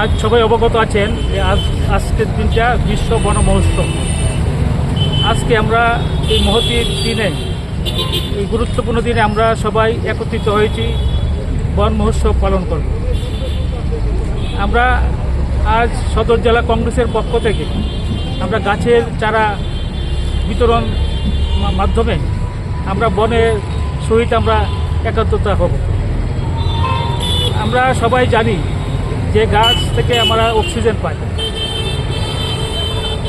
আজ সবাই অবগত আছেন যে আজ আজকের দিনটা বিশ্ব বন মহোৎসব। আজকে আমরা এই মহতির দিনে, এই গুরুত্বপূর্ণ দিনে আমরা সবাই একত্রিত হয়েছি, বন মহোৎসব পালন করব। আমরা আজ সদর জেলা কংগ্রেসের পক্ষ থেকে আমরা গাছের চারা বিতরণ মাধ্যমে আমরা বনের সহিত আমরা একাত্মতা হব। আমরা সবাই জানি যে গাছ থেকে আমরা অক্সিজেন পাই।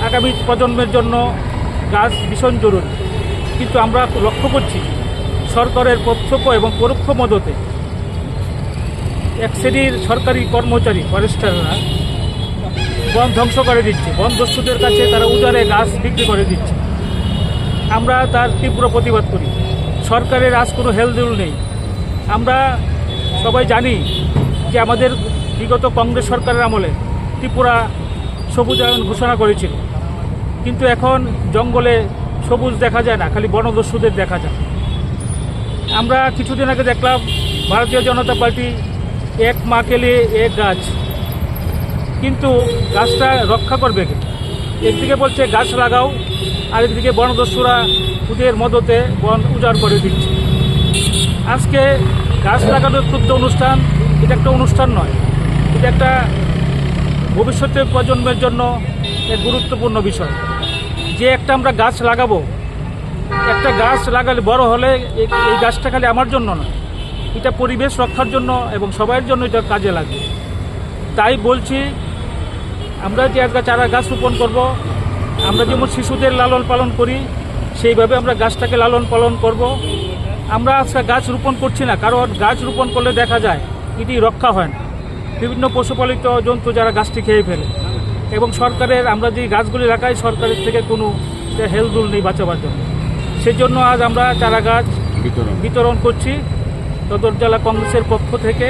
আগামী প্রজন্মের জন্য গাছ ভীষণ জরুরি। কিন্তু আমরা লক্ষ্য করছি, সরকারের প্রত্যক্ষ এবং পরোক্ষ মদতে এক শ্রেণির সরকারি কর্মচারী ফরেস্টাররা বন ধ্বংস করে দিচ্ছে। বন দস্যুদের কাছে তারা উজারে গাছ বিক্রি করে দিচ্ছে। আমরা তার তীব্র প্রতিবাদ করি। সরকারের আজ কোনো হেলদুল নেই। আমরা সবাই জানি যে আমাদের বিগত কংগ্রেস সরকারের আমলে ত্রিপুরা সবুজায়ন ঘোষণা করেছিল। কিন্তু এখন জঙ্গলে সবুজ দেখা যায় না, খালি বনদস্যুদের দেখা যায়। আমরা কিছুদিন আগে দেখলাম ভারতীয় জনতা পার্টি এক মা কেলে এক গাছ। কিন্তু গাছটা রক্ষা করবে কে? একদিকে বলছে গাছ লাগাও আরেকদিকে বনদস্যুরা ওদের মদতে বন উজাড় করে দিচ্ছে। আজকে গাছ লাগানোর ক্ষুদ্র অনুষ্ঠান, এটা একটা অনুষ্ঠান নয় এটা একটা ভবিষ্যতের প্রজন্মের জন্য এক গুরুত্বপূর্ণ বিষয়। যে একটা আমরা গাছ লাগাবো, একটা গাছ লাগালে বড় হলে এই গাছটা খালি আমার জন্য না এটা পরিবেশ রক্ষার জন্য এবং সবার জন্য এটা কাজে লাগবে। তাই বলছি, আমরা যে একটা চারা গাছ রোপণ করব, আমরা যেমন শিশুদের লালন পালন করি, সেইভাবে আমরা গাছটাকে লালন পালন করব। আমরা আজকে গাছ রোপণ করছি না, কারণ গাছ রোপণ করলে দেখা যায় এটি রক্ষা হয় না। বিভিন্ন পশুপালিত জন্তু যারা গাছটি খেয়ে ফেলে। এবং সরকারের আমরা যে গাছগুলি লাগাই সরকারের থেকে কোনো হেলদুল নেই বাঁচাবার জন্য। সেজন্য আজ আমরা চারা গাছ বিতরণ। বিতরণ করছি। সদর জেলা কংগ্রেসের পক্ষ থেকে।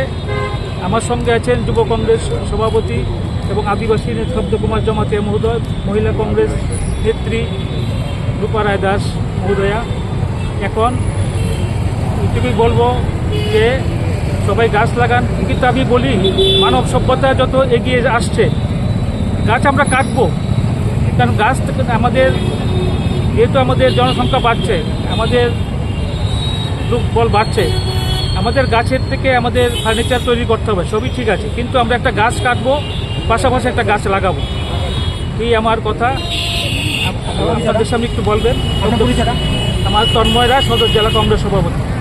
আমার সঙ্গে আছেন যুব কংগ্রেস সভাপতি এবং আদিবাসী শব্দ কুমার জমাতিয়া মহোদয় মহিলা কংগ্রেস নেত্রী রূপা রায় দাস মহোদয়া। এখন এটুকুই বলব যে সবাই গাছ লাগান কিন্তু আমি বলি মানব সভ্যতা যত এগিয়ে আসছে গাছ আমরা কাটবো। কারণ গাছ থেকে আমাদের যেহেতু আমাদের জনসংখ্যা বাড়ছে আমাদের লোক বল বাড়ছে আমাদের গাছের থেকে আমাদের ফার্নিচার তৈরি করতে হবে সবই ঠিক আছে। কিন্তু আমরা একটা গাছ কাটবো পাশাপাশি একটা গাছ লাগাবো। এই আমার কথা। আপ- আপনাদের সামনে একটু বলবেন। আমার তন্ময়রা সদর জেলা কংগ্রেস সভাপতি।